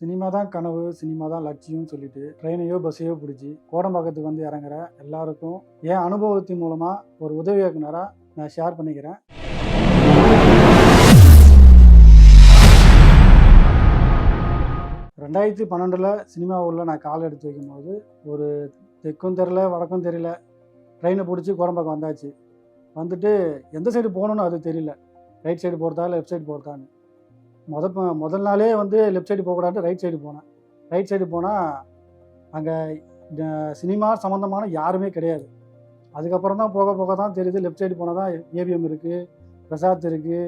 Cinema தான் கனவு cinema தான் லட்சியம்னு சொல்லிட்டு ட்ரெயினையோ பஸ்ஸையோ பிடிச்சி கோடம்பாக்கத்துக்கு வந்து இறங்குற எல்லாருக்கும் என் அனுபவத்தின் மூலமாக ஒரு உதவி இயக்குனராக நான் ஷேர் பண்ணிக்கிறேன். ரெண்டாயிரத்தி பன்னெண்டில் சினிமா நான் கால் எடுத்து வைக்கும்போது ஒரு தெற்கும் தெரில வடக்கும் தெரியல ட்ரெயினை பிடிச்சி கோடம்பாக்கம் வந்தாச்சு. வந்துட்டு எந்த சைடு போகணுன்னு அது தெரியல. ரைட் சைடு போகிறதா லெஃப்ட் சைடு போகிறதான்னு முத முதல் நாளே வந்து லெஃப்ட் சைடு போகக்கூடாது ரைட் சைடு போனேன். ரைட் சைடு போனால் அங்கே சினிமா சம்மந்தமான யாருமே கிடையாது. அதுக்கப்புறம் தான் போக போக தான் தெரியுது லெஃப்ட் சைடு போனால் தான் ஏவிஎம் இருக்குது பிரசாத் இருக்குது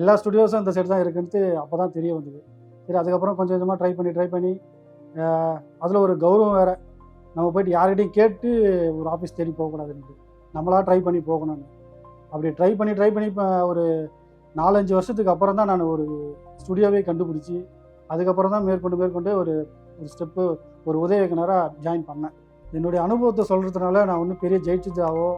எல்லா ஸ்டுடியோஸும் இந்த சைடு தான் இருக்குன்ட்டு அப்போ தான் தெரிய வந்தது. சரி அதுக்கப்புறம் கொஞ்சம் கொஞ்சமாக ட்ரை பண்ணி ட்ரை பண்ணி அதில் ஒரு கௌரவம் வேறு. நம்ம போயிட்டு யார்கிட்டையும் கேட்டு ஒரு ஆஃபீஸ் தேடி போகக்கூடாதுன்ட்டு. நம்மளாக ட்ரை பண்ணி போகணும்னு. அப்படி ட்ரை பண்ணி ட்ரை பண்ணி இப்போ ஒரு நாலஞ்சு வருஷத்துக்கு அப்புறம் தான் நான் ஒரு ஸ்டுடியோவே கண்டுபிடிச்சி அதுக்கப்புறம் தான் மேற்கொண்டு மேற்கொண்டு ஒரு ஒரு ஸ்டெப்பு ஒரு உதவி இயக்குனராக ஜாயின் பண்ணேன். என்னுடைய அனுபவத்தை சொல்கிறதுனால நான் ஒன்றும் பெரிய ஜெயிச்சுட்டாவோ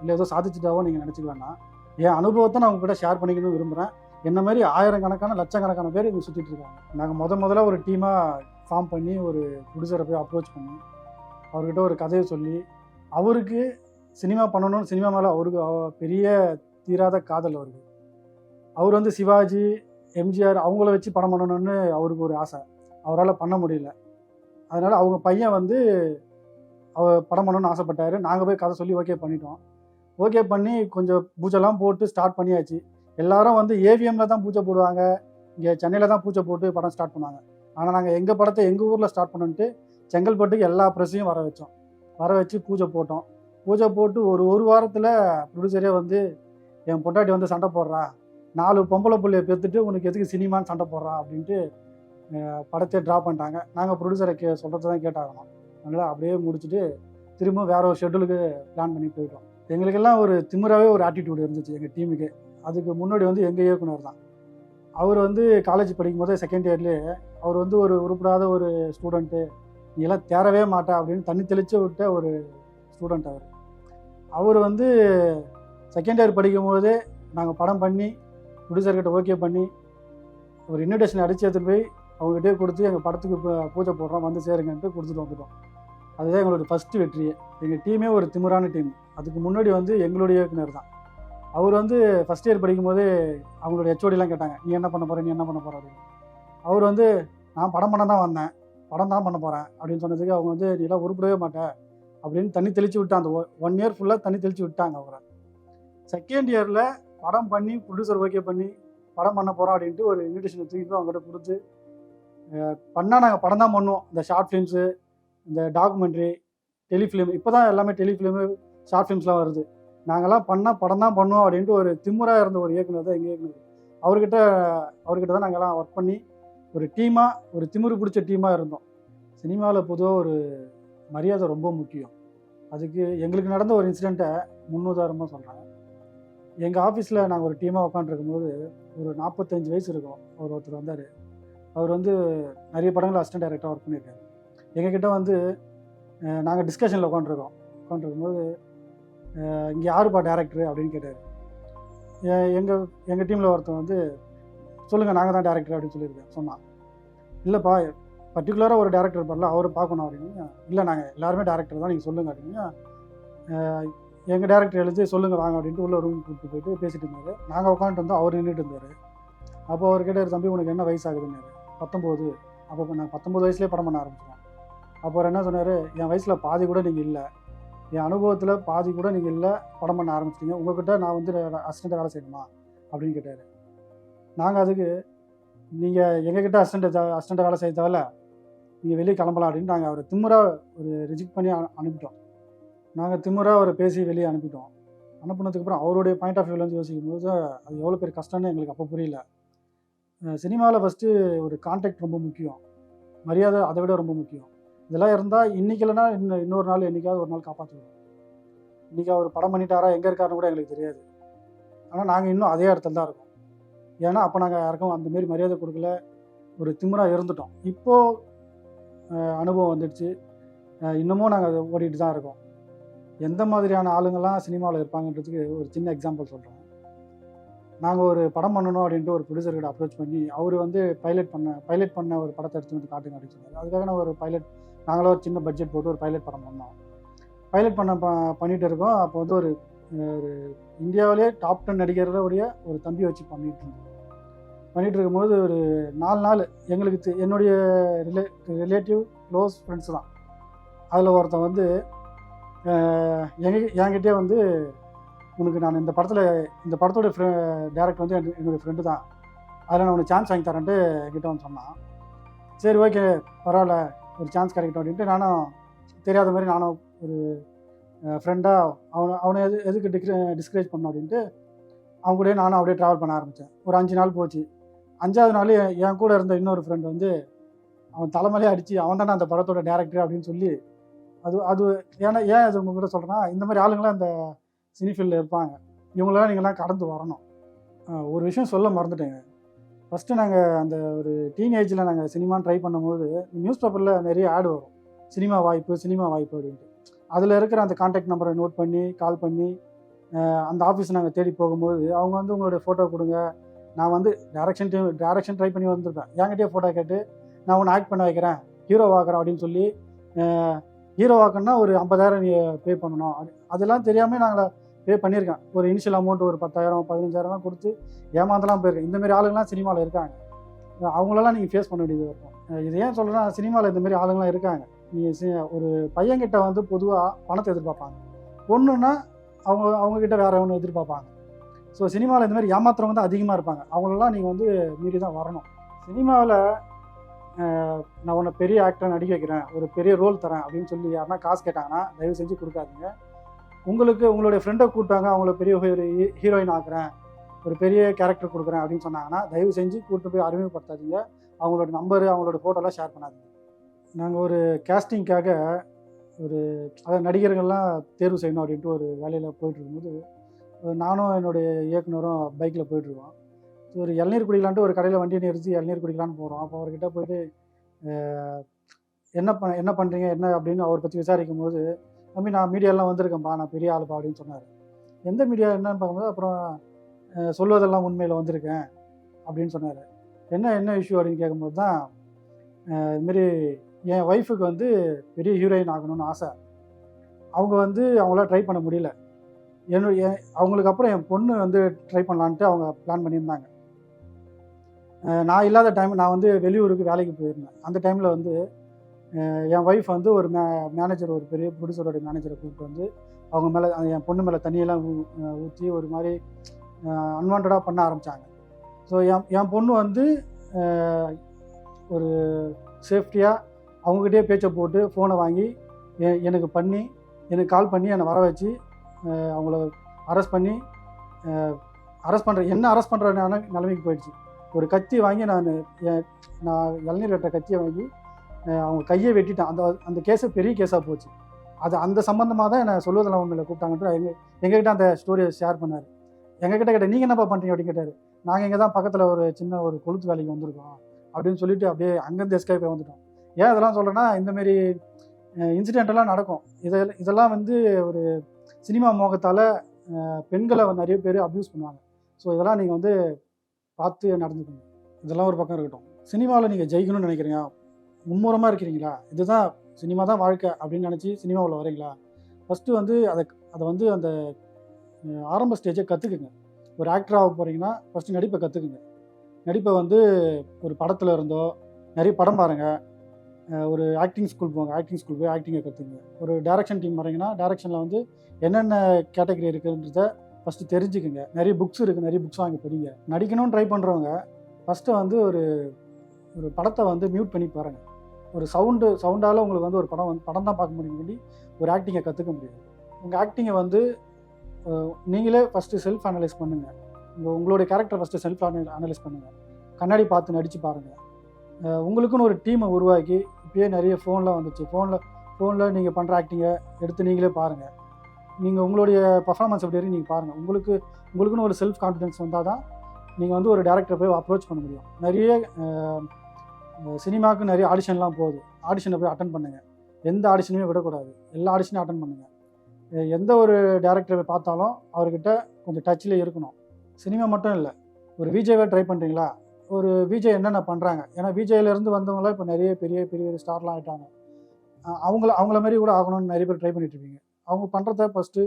இல்லை ஏதோ சாதிச்சுட்டாவோ நீங்கள் நினச்சிக்க வேண்டாம் என் அனுபவத்தை நான் உங்ககிட்ட ஷேர் பண்ணிக்கணும்னு விரும்புகிறேன் என்ன மாதிரி ஆயிரக்கணக்கான லட்சக்கணக்கான பேர் இங்கே சுற்றிட்டு இருக்காங்க. நாங்கள் முத முதல்ல ஒரு டீமாக ஃபார்ம் பண்ணி ஒரு ப்ரொடியூசரை போய் அப்ரோச் பண்ணி அவர்கிட்ட ஒரு கதையை சொல்லி அவருக்கு சினிமா பண்ணணும்னு சினிமா மேலே அவருக்கு பெரிய தீராத காதல் அவருக்கு. அவர் வந்து சிவாஜி எம்ஜிஆர் அவங்கள வச்சு படம் பண்ணணும்னு அவருக்கு ஒரு ஆசை. அவரால் பண்ண முடியல. அதனால் அவங்க பையன் வந்து அவர் படம் பண்ணணும்னு ஆசைப்பட்டார். நாங்கள் போய் கதை சொல்லி ஓகே பண்ணிட்டோம். ஓகே பண்ணி கொஞ்சம் பூஜைலாம் போட்டு ஸ்டார்ட் பண்ணியாச்சு. எல்லாரும் வந்து ஏவிஎம்ல தான் பூஜை போடுவாங்க. இங்கே சென்னையில் தான் பூஜை போட்டு படம் ஸ்டார்ட் பண்ணுவாங்க ஆனால் நாங்கள் எங்கள் படத்தை எங்கள் ஊரில் ஸ்டார்ட் பண்ணிட்டு செங்கல்பட்டுக்கு எல்லா ப்ரெஸ்ஸையும் வர வச்சோம். வர வச்சு பூஜை போட்டோம். பூஜை போட்டு ஒரு ஒரு வாரத்தில் ப்ரொடியூசரே வந்து என் பொண்டாட்டி வந்து சண்டை போடுறா. நாலு பொம்பளை பிள்ளைய பெற்றுட்டு உனக்கு எதுக்கு சினிமான்னு சண்டை போடுறான் அப்படின்ட்டு படத்தை ட்ரா பண்ணிட்டாங்க. நாங்கள் ப்ரொடியூசரை கே சொல்கிறது தான் கேட்டாகணும்? அதனால் அப்படியே முடிச்சுட்டு திரும்ப வேற ஒரு ஷெட்யூலுக்கு பிளான் பண்ணி போயிட்டோம். எங்களுக்கெல்லாம் ஒரு திமிராவே ஒரு ஆட்டிடியூடு இருந்துச்சு எங்கள் டீமுக்கு அதுக்கு முன்னாடி வந்து எங்கள் இயக்குனர் தான். அவர் வந்து காலேஜ் படிக்கும் போதே செகண்ட் இயர்லேயே அவர் வந்து ஒரு உருப்படாத ஒரு ஸ்டூடெண்ட்டு நீ எல்லாம் தேரவே மாட்டா அப்படின்னு தண்ணி தெளிச்சு விட்ட ஒரு ஸ்டூடெண்ட் அவர். அவர் வந்து செகண்ட் இயர் படிக்கும் போதே நாங்கள் படம் பண்ணி ப்ரொடியூசர்கிட்ட ஓகே பண்ணி ஒரு இன்விடேஷன் அடிச்சு எடுத்துகிட்டு போய் அவங்ககிட்டே கொடுத்து எங்கள் படத்துக்கு இப்போ பூஜை போடுறோம் வந்து சேருங்கன்ட்டு கொடுத்துட்டு வந்துட்டோம். அதுதான் எங்களோட ஃபஸ்ட்டு வெற்றியே. எங்கள் டீமே ஒரு திமிரான டீம் அதுக்கு முன்னாடி வந்து எங்களுடைய இயக்குனர் தான். அவர் வந்து ஃபஸ்ட் இயர் படிக்கும்போது அவங்களோட ஹெச்ஓடிலாம் கேட்டாங்க நீ என்ன பண்ண போகிற நீ என்ன பண்ண போகிறாரு அப்படின்னு. அவர் வந்து நான் படம் பண்ண தான் வந்தேன். படம் தான் பண்ண போகிறேன் அப்படின்னு சொன்னதுக்கு அவங்க வந்து நீ எல்லாம் உருப்படவே மாட்டேன் அப்படின்னு தண்ணி தெளித்து விட்டான் அந்த ஒன் இயர் ஃபுல்லாக தண்ணி தெளித்து விட்டாங்க அவரை. செகண்ட் இயரில் படம் பண்ணி ப்ரொடியூசர் ஓகே பண்ணி படம் பண்ண போகிறோம் அப்படின்ட்டு ஒரு இன்விடேஷன் தூக்கிட்டு அவங்ககிட்ட கொடுத்து பண்ணால் நாங்கள் படம் தான் பண்ணுவோம். இந்த ஷார்ட் ஃபிலிம்ஸு இந்த டாக்குமெண்ட்ரி டெலிஃபிலிம் இப்போ தான் எல்லாமே டெலிஃபிலிமு ஷார்ட் ஃபிலிம்ஸ்லாம் வருது. நாங்கள்லாம் பண்ணால் படம் தான் பண்ணுவோம் அப்படின்ட்டு ஒரு திமுறாக இருந்த ஒரு இயக்குனர் தான் எங்கள் இயக்குனர். அவர்கிட்ட அவர்கிட்ட தான் நாங்கள்லாம் ஒர்க் பண்ணி ஒரு டீமாக ஒரு திமுரு பிடிச்ச டீமாக இருந்தோம். சினிமாவில் பொதுவாக ஒரு மரியாதை ரொம்ப முக்கியம். அதுக்கு எங்களுக்கு நடந்த ஒரு இன்சிடெண்ட்டை முன்னுதாரணமாக சொல்கிறேன் எங்கள் ஆஃபீஸில் நாங்கள் ஒரு டீமாக உட்காந்துருக்கும் போது ஒரு நாற்பத்தஞ்சு வயசு இருக்கும். அவர் ஒருத்தர் வந்தார். அவர் வந்து நிறைய படங்கள் அசிஸ்டன்ட் டைரக்டராக ஒர்க் பண்ணியிருக்காரு. எங்ககிட்ட வந்து நாங்கள் டிஸ்கஷனில் உட்காந்துருக்கோம் உட்காந்துருக்கும்போது இங்கே யாருப்பா டேரக்டர் அப்படின்னு கேட்டார். எங்கள் எங்கள் டீமில் ஒருத்தன் வந்து சொல்லுங்கள் நாங்கள் தான் டேரக்டர் அப்படின்னு சொல்லியிருக்கேன் சொன்னான். இல்லைப்பா பர்டிகுலராக ஒரு டேரக்டர் பண்ணல அவரை பார்க்கணும் அப்படின்னு. இல்லை நாங்கள் எல்லாருமே டேரக்டர் தான் நீங்கள் சொல்லுங்கள் அப்படின்னா. எங்கள் டேரக்டர் எழுதி சொல்லுங்கள் வாங்க அப்படின்ட்டு உள்ள ரூம் கூப்பிட்டு போயிட்டு பேசிட்டு இருந்தார். நாங்கள் உட்காந்துட்டு வந்தோம் அவர் நின்றுட்டு இருந்தார். அப்போ அவர் கேட்டார் தம்பி உனக்கு என்ன வயசு ஆகுதுன்னாரு பத்தொம்போது அப்போ நான் பத்தொம்பது வயசுலேயே படம் பண்ண ஆரம்பிச்சிட்டேன். அப்போ அவர் என்ன சொன்னார் என் வயசில் பாதி கூட நீங்கள் இல்லை. என் அனுபவத்தில் பாதி கூட நீங்கள் இல்லை. படம் பண்ண ஆரம்பிச்சிட்டீங்க. உங்ககிட்ட நான் வந்து அசிஸ்டண்ட்டை வேலை செய்யணுமா? அப்படின்னு கேட்டார். நாங்கள் அதுக்கு நீங்கள் எங்ககிட்ட அசிஸ்டண்ட் அசிஸ்டண்ட்டை வேலை செய்ய தேவையில்ல. நீங்கள் வெளியே கிளம்பலாம் அப்படின்னு நாங்கள் அவரை திமுறாக ஒரு ரிஜெக்ட் பண்ணி அனு- அனுப்பிட்டோம். நாங்கள் திமுறாக அவரை பேசி வெளியே அனுப்பிட்டோம். அனுப்புனதுக்கப்புறம் அவருடைய பாயிண்ட் ஆஃப் வியூலேருந்து யோசிக்கும் போது அது எவ்வளோ பேர் கஷ்டம்னு எங்களுக்கு அப்போ புரியல. சினிமாவில் ஃபஸ்ட்டு ஒரு கான்டாக்ட் ரொம்ப முக்கியம். மரியாதை அதை விட ரொம்ப முக்கியம். இதெல்லாம் இருந்தால் இன்னைக்கு இல்லைன்னா இன்னும் இன்னொரு நாள் என்னைக்காவது ஒரு நாள் காப்பாற்றுவோம் இன்றைக்கி அவர் படம் பண்ணிட்டாரா எங்கே இருக்காருன்னு கூட எங்களுக்கு தெரியாது. ஆனால் நாங்கள் இன்னும் அதே இடத்துல தான் இருக்கோம். ஏன்னா அப்போ நாங்கள் யாருக்கும் அந்த மாரி மரியாதை கொடுக்கல. ஒரு திமிராக இருந்துட்டோம். இப்போது அனுபவம் வந்துடுச்சு. இன்னமும் நாங்கள் ஓடிட்டு தான் இருக்கோம். எந்த மாதிரியான ஆளுங்கள்லாம் சினிமாவில் இருப்பாங்கன்றதுக்கு ஒரு சின்ன எக்ஸாம்பிள் சொல்கிறேன் நாங்கள் ஒரு படம் பண்ணணும் அப்படின்ட்டு ஒரு ப்ரொடியூசர்கிட்ட அப்ரோச் பண்ணி அவர் வந்து பைலட் பண்ண பைலட் பண்ண ஒரு படத்தை எடுத்து வந்து காட்டுங்க அப்படின்னு சொன்னார். அதுக்காக நான் ஒரு பைலட் நாங்களும் ஒரு சின்ன பட்ஜெட் போட்டு ஒரு பைலட் படம் பண்ணோம். பைலட் பண்ண ப பண்ணிட்டு இருக்கோம். அப்போ வந்து ஒரு ஒரு இந்தியாவிலே டாப் டென் நடிகர்களுடைய ஒரு தம்பி வச்சு பண்ணிட்டு இருந்தோம். பண்ணிட்டு இருக்கும்போது ஒரு நாலு நாள் எங்களுக்கு தெ- என்னுடைய ரிலே ரிலேட்டிவ் க்ளோஸ் ஃப்ரெண்ட்ஸ் தான். அதில் ஒருத்தன் வந்து எங்க என்கிட்டே வந்து உனக்கு நான் இந்த படத்தில் இந்த படத்தோட டேரக்டர் வந்து என்னுடைய- என்னுடைய ஃப்ரெண்டு தான். அதில் நான் உனக்கு சான்ஸ் வாங்கி தரேன்ட்டு என்கிட்ட வந்து சொன்னான். சரி ஓகே பரவாயில்ல ஒரு சான்ஸ் கிடைக்கட்டும் அப்படின்ட்டு நானும் தெரியாத மாதிரி நானும் ஒரு ஃப்ரெண்டாக அவனை அவனை எது எதுக்கு டிக்ரே டிஸ்கரேஜ் பண்ணோம் அப்படின்ட்டு அவங்க கூடயே நானும் அப்படியே ட்ராவல் பண்ண ஆரம்பித்தேன் ஒரு அஞ்சு நாள் போச்சு. அஞ்சாவது நாள் என் என் கூட இருந்த இன்னொரு ஃப்ரெண்ட் வந்து அவன் தலைமையிலே அடித்து அவன் தானே அந்த படத்தோட டேரக்டர் அப்படின்னு சொல்லி அது அது ஏன்னா ஏன் அது உங்ககிட்ட சொல்கிறேன்னா இந்த மாதிரி ஆளுங்களாம் இந்த சினி ஃபீல்டில் இருப்பாங்க. இவங்களாம் நீங்களாம் கடந்து வரணும். ஒரு விஷயம் சொல்ல மறந்துட்டேங்க. ஃபஸ்ட்டு நாங்கள் அந்த ஒரு டீனேஜில் நாங்கள் சினிமா ட்ரை பண்ணும்போது நியூஸ் பேப்பரில் நிறைய ஆடு வரும். சினிமா வாய்ப்பு சினிமா வாய்ப்பு அப்படின்ட்டு. அதில் இருக்கிற அந்த காண்டாக்ட் நம்பரை நோட் பண்ணி கால் பண்ணி அந்த ஆஃபீஸ் நாங்கள் தேடி போகும்போது அவங்க வந்து உங்களுடைய ஃபோட்டோ கொடுங்க. நான் வந்து டேரக்ஷன் டீம் டேரக்ஷன் ட்ரை பண்ணி வந்திருப்பேன். என்கிட்டயே ஃபோட்டோ கேட்டு நான் உன்னை ஆக்ட் பண்ண வைக்கிறேன். ஹீரோ ஆகிறேன் அப்படின்னு சொல்லி ஹீரோ வாக்கன்னா ஒரு ஐம்பதாயிரம் பே பண்ணணும். அது- அதெல்லாம் தெரியாமல் நாங்கள் பே பண்ணியிருக்கேன் ஒரு இனிஷியல் அமௌண்ட் ஒரு பத்தாயிரம் பதினஞ்சாயிரம்லாம் கொடுத்து ஏமாந்தெல்லாம் போயிருக்கேன் இந்தமாரி ஆளுங்களாம் ஆளுங்கலாம் சினிமாவில் இருக்காங்க. அவங்களெல்லாம் நீங்கள் ஃபேஸ் பண்ண வேண்டியது இருக்கும். இது ஏன் சொல்கிறேன்னா சினிமாவில் இந்தமாரி ஆளுங்களாம் இருக்காங்க. நீங்கள் ஒரு பையன்கிட்ட வந்து பொதுவாக பணத்தை எதிர்பார்ப்பாங்க. பொண்ணுன்னா அவங்க அவங்கக்கிட்ட வேற ஒன்று எதிர்பார்ப்பாங்க. ஸோ சினிமாவில் இந்தமாதிரி ஏமாத்துறவங்க தான் அதிகமாக இருப்பாங்க. அவங்களெல்லாம் நீங்கள் வந்து மீறி தான் வரணும். சினிமாவில் நான் உன்னை பெரிய ஆக்டர் நடிக்க வைக்கிறேன். ஒரு பெரிய ரோல் தரேன் அப்படின்னு சொல்லி யாருன்னா காசு கேட்டாங்கன்னா தயவு செஞ்சு கொடுக்காதீங்க. உங்களுக்கு உங்களுடைய ஃப்ரெண்டை கூப்பிட்டாங்க அவங்கள பெரிய ஒரு ஹீரோயின் ஆக்குறேன். ஒரு பெரிய கேரக்டர் கொடுக்குறேன் அப்படின்னு சொன்னாங்கன்னா தயவு செஞ்சு கூப்பிட்டு போய் அறிமுகப்படுத்தாதீங்க. அவங்களோட நம்பரு அவங்களோட ஃபோட்டோலாம் ஷேர் பண்ணாதீங்க. நாங்கள் ஒரு கேஸ்டிங்க்காக ஒரு அதாவது நடிகர்கள்லாம் தேர்வு செய்யணும் அப்படின்ட்டு ஒரு வேலையில் போயிட்டு இருக்கும்போது நானும் என்னுடைய இயக்குனரும் பைக்கில் போயிட்டுருக்கோம் ஒரு இளநீர் குடிக்கலான்ட்டு ஒரு கடையில் வண்டியை நிறுத்தி இளநீர் குடிக்கலான்னு போகிறோம் அப்போ அவர்கிட்ட போயிட்டு என்ன பண்ண என்ன பண்ணுறீங்க என்ன? அப்படின்னு அவரை பற்றி விசாரிக்கும் போது தம்பி நான் மீடியாலாம் வந்திருக்கேன்ப்பா. நான் பெரிய ஆளுப்பா அப்படின்னு சொன்னார். எந்த மீடியா என்னன்னு பார்க்கும்போது அப்புறம் சொல்வதெல்லாம் உண்மையில் வந்திருக்கேன் அப்படின்னு சொன்னார். என்ன என்ன இஷ்யூ அப்படின்னு கேட்கும்போது தான் இதுமாரி என் ஒய்ஃபுக்கு வந்து பெரிய ஹீரோயின் ஆகணும்னு ஆசை. அவங்க வந்து அவங்களாம் ட்ரை பண்ண முடியல. என்னுடைய அவங்களுக்கு அப்புறம் என் பொண்ணு வந்து ட்ரை பண்ணலான்ட்டு அவங்க பிளான் பண்ணியிருந்தாங்க. நான் இல்லாத டைம் நான் வந்து வெளியூருக்கு வேலைக்கு போயிருந்தேன். அந்த டைமில் வந்து என் ஒய்ஃப் வந்து ஒரு மே மேனேஜர் ஒரு பெரிய ப்ரொடியூசரோட மேனேஜரை கூப்பிட்டு வந்து அவங்க மேலே என் பொண்ணு மேலே தண்ணியெல்லாம் ஊ- ஊற்றி ஒரு மாதிரி அன்வான்டாக பண்ண ஆரம்பித்தாங்க ஸோ என் என் பொண்ணு வந்து ஒரு சேஃப்டியாக அவங்ககிட்டயே பேச்சை போட்டு ஃபோனை வாங்கி எனக்கு பண்ணி எனக்கு கால் பண்ணி என்னை வர வச்சு அவங்கள அரெஸ்ட் பண்ணி அரெஸ்ட் பண்ணுற என்ன அரெஸ்ட் பண்ணுற நிலைமைக்கு போயிடுச்சு. ஒரு கத்தி வாங்கி நான் என் நான் இளநீர் வெட்ட கத்தியை வாங்கி அவங்க கையை வெட்டிட்டேன். அந்த அந்த கேஸு பெரிய கேஸாக போச்சு. அது அந்த சம்மந்தமாக தான் என்னை சொல்வதெல்லாம் அவங்களை கூப்பிட்டாங்கன்ட்டு எங்கள் எங்ககிட்ட அந்த ஸ்டோரியை ஷேர் பண்ணார். எங்ககிட்ட கேட்ட நீங்கள் என்னப்பா பண்ணுறீங்க அப்படின்னு கேட்டார். நாங்கள் இங்கே தான் பக்கத்தில் ஒரு சின்ன ஒரு கொளுத்து வேலைக்கு வந்திருக்கோம். அப்படின்னு சொல்லிட்டு அப்படியே அங்கேருந்து எஸ்கேப் வந்துட்டோம். ஏன் இதெல்லாம் சொல்கிறேன்னா இந்தமாரி இன்சிடெண்ட்டெல்லாம் நடக்கும். இதெல்லாம் இதெல்லாம் வந்து ஒரு சினிமா மோகத்தால் பெண்களை நிறைய பேர் அப்யூஸ் பண்ணுவாங்க. ஸோ இதெல்லாம் நீங்கள் வந்து பார்த்து நடந்துக்கணும். இதெல்லாம் ஒரு பக்கம் இருக்கட்டும். சினிமாவில் நீங்கள் ஜெயிக்கணும்னு நினைக்கிறீங்க. மும்முரமாக இருக்கிறீங்களா? இதுதான் சினிமா தான் வாழ்க்கை அப்படின்னு நினச்சி சினிமாவில் வரீங்களா ஃபஸ்ட்டு வந்து அதை அதை வந்து அந்த ஆரம்ப ஸ்டேஜை கற்றுக்குங்க ஒரு ஆக்டர் ஆக போகிறீங்கன்னா ஃபஸ்ட்டு நடிப்பை கற்றுக்குங்க நடிப்பை வந்து ஒரு படத்தில் இருந்தோ நிறைய படம் பாருங்கள் ஒரு ஆக்டிங் ஸ்கூல் போங்க. ஆக்டிங் ஸ்கூல் போய் ஆக்டிங்கை கற்றுக்குங்க ஒரு டேரக்ஷன் டீம் வரீங்கன்னா டேரக்ஷனில் வந்து என்னென்ன கேட்டகரி இருக்குன்றத ஃபஸ்ட்டு தெரிஞ்சுக்குங்க. நிறைய புக்ஸ் இருக்குது நிறைய புக்ஸ் வாங்கி படிங்க. நடிக்கணும்னு ட்ரை பண்ணுறவங்க ஃபஸ்ட்டு வந்து ஒரு ஒரு படத்தை வந்து மியூட் பண்ணி பாருங்கள் ஒரு சவுண்டு சவுண்டால் உங்களுக்கு வந்து ஒரு படம் வந்து படம் தான் பார்க்க முடியும் வேண்டி ஒரு ஆக்டிங்கை கற்றுக்க முடியாது உங்கள் ஆக்டிங்கை வந்து நீங்களே ஃபஸ்ட்டு செல்ஃப் அனலைஸ் பண்ணுங்கள் உங்கள் உங்களுடைய கேரக்டர் ஃபஸ்ட்டு செல்ஃப் அனலைஸ் பண்ணுங்கள் கண்ணாடி பார்த்து நடித்து பாருங்கள் உங்களுக்குன்னு ஒரு டீமை உருவாக்கி இப்பயே நிறைய ஃபோனில் வந்துச்சு. ஃபோனில் ஃபோனில் நீங்கள் பண்ணுற ஆக்டிங்கை எடுத்து நீங்களே பாருங்கள் நீங்கள் உங்களுடைய பர்ஃபார்மன்ஸ் எப்படி இருக்கு நீங்கள் பாருங்கள் உங்களுக்கு உங்களுக்குன்னு ஒரு செல்ஃப் கான்ஃபிடென்ஸ் வந்தால் தான் நீங்கள் வந்து ஒரு டேரக்டரை போய் அப்ரோச் பண்ண முடியும். நிறைய சினிமாவுக்கு நிறைய ஆடிஷன்லாம் போகுது. ஆடிஷனை போய் அட்டன் பண்ணுங்கள் எந்த ஆடிஷனுமே விடக்கூடாது. எல்லா ஆடிஷனையும் அட்டன் பண்ணுங்கள் எந்த ஒரு டேரக்டரை பார்த்தாலும் அவர்கிட்ட கொஞ்சம் டச்சில் இருக்கணும். சினிமா மட்டும் இல்லை. ஒரு விஜேவை ட்ரை பண்ணுறீங்களா ஒரு விஜய் என்னென்ன பண்ணுறாங்க ஏன்னா விஜயிலேருந்து வந்தவங்களாம் இப்போ நிறைய பெரிய பெரிய ஸ்டார்லாம் ஆகிட்டாங்க அவங்கள அவங்கள மாதிரி கூட ஆகணும்னு நிறைய பேர் ட்ரை பண்ணிட்டு இருப்பீங்க அவங்க பண்ணுறத ஃபஸ்ட்டு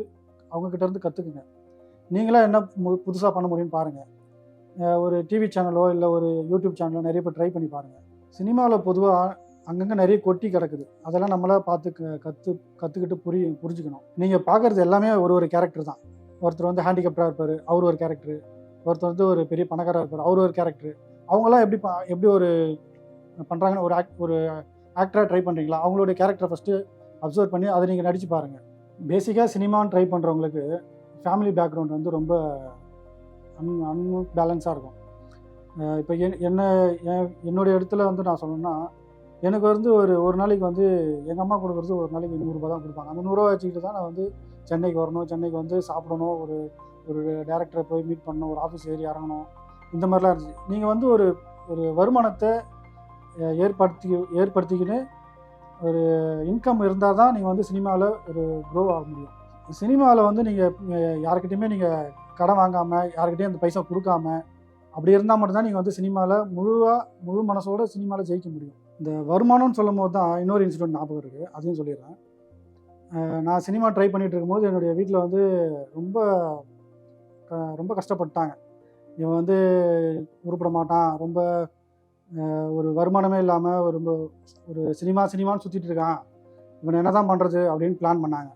அவங்கக்கிட்ட இருந்து கற்றுக்குங்க நீங்களாம் என்ன புதுசாக பண்ண முடியும்னு பாருங்கள் ஒரு டிவி சேனலோ இல்லை ஒரு யூடியூப் சேனலோ நிறைய பேர் ட்ரை பண்ணி பாருங்கள் சினிமாவில் பொதுவாக அங்கங்கே நிறைய கொட்டி கிடக்குது. அதெல்லாம் நம்மளா பார்த்து க- கற்று கற்றுக்கிட்டு புரி புரிஞ்சுக்கணும். நீங்கள் பார்க்குறது எல்லாமே ஒரு ஒரு கேரக்டர் தான். ஒருத்தர் வந்து ஹேண்டிகேப்டாக இருப்பார் அவர் ஒரு கேரக்டர் ஒருத்தர் வந்து ஒரு பெரிய பணக்காரர் இருப்பார் அவர் ஒரு கேரக்டர் அவங்களாம் எப்படி பா எப்படி ஒரு பண்ணுறாங்கன்னு ஒரு ஆக்ட் ஒரு ஆக்டராக ட்ரை பண்ணுறீங்களா அவங்களுடைய கேரக்டரை ஃபஸ்ட்டு அப்சர்வ் பண்ணி அதை நீங்கள் நடித்து பாருங்கள் பேசிக்காக சினிமான்னு ட்ரை பண்ணுறவங்களுக்கு ஃபேமிலி பேக்ரவுண்ட் வந்து ரொம்ப அன் அன்பேலன்ஸாக இருக்கும். இப்போ என் என்ன என்னுடைய இடத்துல வந்து நான் சொல்லணும்னா எனக்கு வந்து ஒரு ஒரு நாளைக்கு வந்து எங்கள் அம்மா கொடுக்குறது ஒரு நாளைக்கு நூறுரூபா தான் கொடுப்பாங்க. அந்த நூறுரூவா வச்சுக்கிட்டு தான் நான் வந்து சென்னைக்கு வரணும் சென்னைக்கு வந்து சாப்பிடணும் ஒரு ஒரு டேரக்டரை போய் மீட் பண்ணணும் ஒரு ஆஃபீஸ் ஏறி இறங்கணும் இந்த மாதிரிலாம் இருந்துச்சு. நீங்கள் வந்து ஒரு ஒரு வருமானத்தை ஏற்படுத்தி ஏற்படுத்திக்கின்னு ஒரு இன்கம் இருந்தால் தான் நீங்கள் வந்து சினிமாவில் ஒரு க்ரோ ஆக முடியும். சினிமாவில் வந்து நீங்கள் யாருக்கிட்டையுமே நீங்கள் கடன் வாங்காமல் யாருக்கிட்டையும் அந்த பைசா கொடுக்காம அப்படி இருந்தால் மட்டும்தான் நீங்கள் வந்து சினிமாவில் முழுவாக முழு மனசோட சினிமாவில் ஜெயிக்க முடியும். இந்த வருமானம்னு சொல்லும் போது தான் இன்னொரு இன்சிடென்ட் ஞாபகம் இருக்குது அதையும் சொல்லிடுறேன். நான் சினிமா ட்ரை பண்ணிகிட்டு இருக்கும்போது என்னுடைய வீட்டில் வந்து ரொம்ப க- ரொம்ப கஷ்டப்பட்டாங்க. இவன் வந்து உருப்பட மாட்டான். ரொம்ப ஒரு வருமானமே இல்லாமல் ஒரு ரொம்ப ஒரு சினிமா சினிமான்னு சுற்றிட்டு இருக்கான். இவன் என்ன தான் பண்ணுறது அப்படின்னு பிளான் பண்ணாங்க.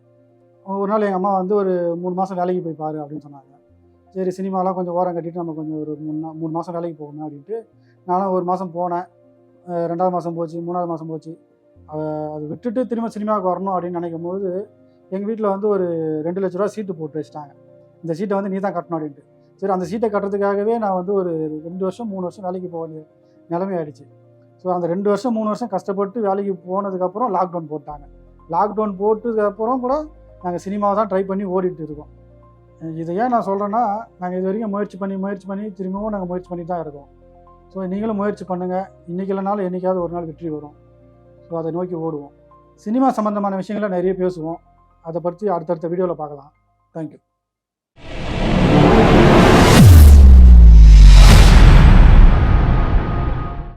ஒரு நாள் எங்கள் அம்மா வந்து ஒரு மூணு மாதம் வேலைக்கு போய் பாரு அப்படின்னு சொன்னாங்க. சரி சினிமாலாம் கொஞ்சம் ஓரம் கட்டிட்டு நம்ம கொஞ்சம் ஒரு மூணு மூணு மாதம் வேலைக்கு போகணும் அப்படின்ட்டு நானும் ஒரு மாதம் போனேன். ரெண்டாவது மாதம் போச்சு மூணாவது மாதம் போச்சு. அதை அது விட்டுட்டு திரும்ப சினிமாவுக்கு வரணும் அப்படின்னு நினைக்கும் போது எங்கள் வீட்டில் வந்து ஒரு ரெண்டு லட்ச ரூபா சீட்டு போட்டு வச்சுட்டாங்க. இந்த சீட்டை வந்து நீ தான் கட்டணும் அப்படின்ட்டு. சரி அந்த சீட்டை கட்டுறதுக்காகவே நான் வந்து ஒரு ரெண்டு வருஷம் மூணு வருஷம் வேலைக்கு போக வேண்டியது. நிலைமை ஆயிடுச்சு ஸோ அந்த ரெண்டு வருஷம் மூணு வருஷம் கஷ்டப்பட்டு வேலைக்கு போனதுக்கப்புறம் லாக்டவுன் போட்டாங்க. லாக்டவுன் போட்டதுக்கப்புறம் கூட நாங்கள் சினிமாவை தான் ட்ரை பண்ணி ஓடிட்டு இருக்கோம். இதை ஏன் நான் சொல்கிறேன்னா நாங்கள் இது வரைக்கும் முயற்சி பண்ணி முயற்சி பண்ணி திரும்பவும் நாங்கள் முயற்சி பண்ணி தான் இருக்கோம். ஸோ நீங்களும் முயற்சி பண்ணுங்கள் இன்றைக்கி இல்லைனாலும் என்றைக்காவது ஒரு நாள் வெற்றி வரும். ஸோ அதை நோக்கி ஓடுவோம். சினிமா சம்மந்தமான விஷயங்களை நிறைய பேசுவோம். அதை பற்றி அடுத்தடுத்த வீடியோவில் பார்க்கலாம். தேங்க்யூ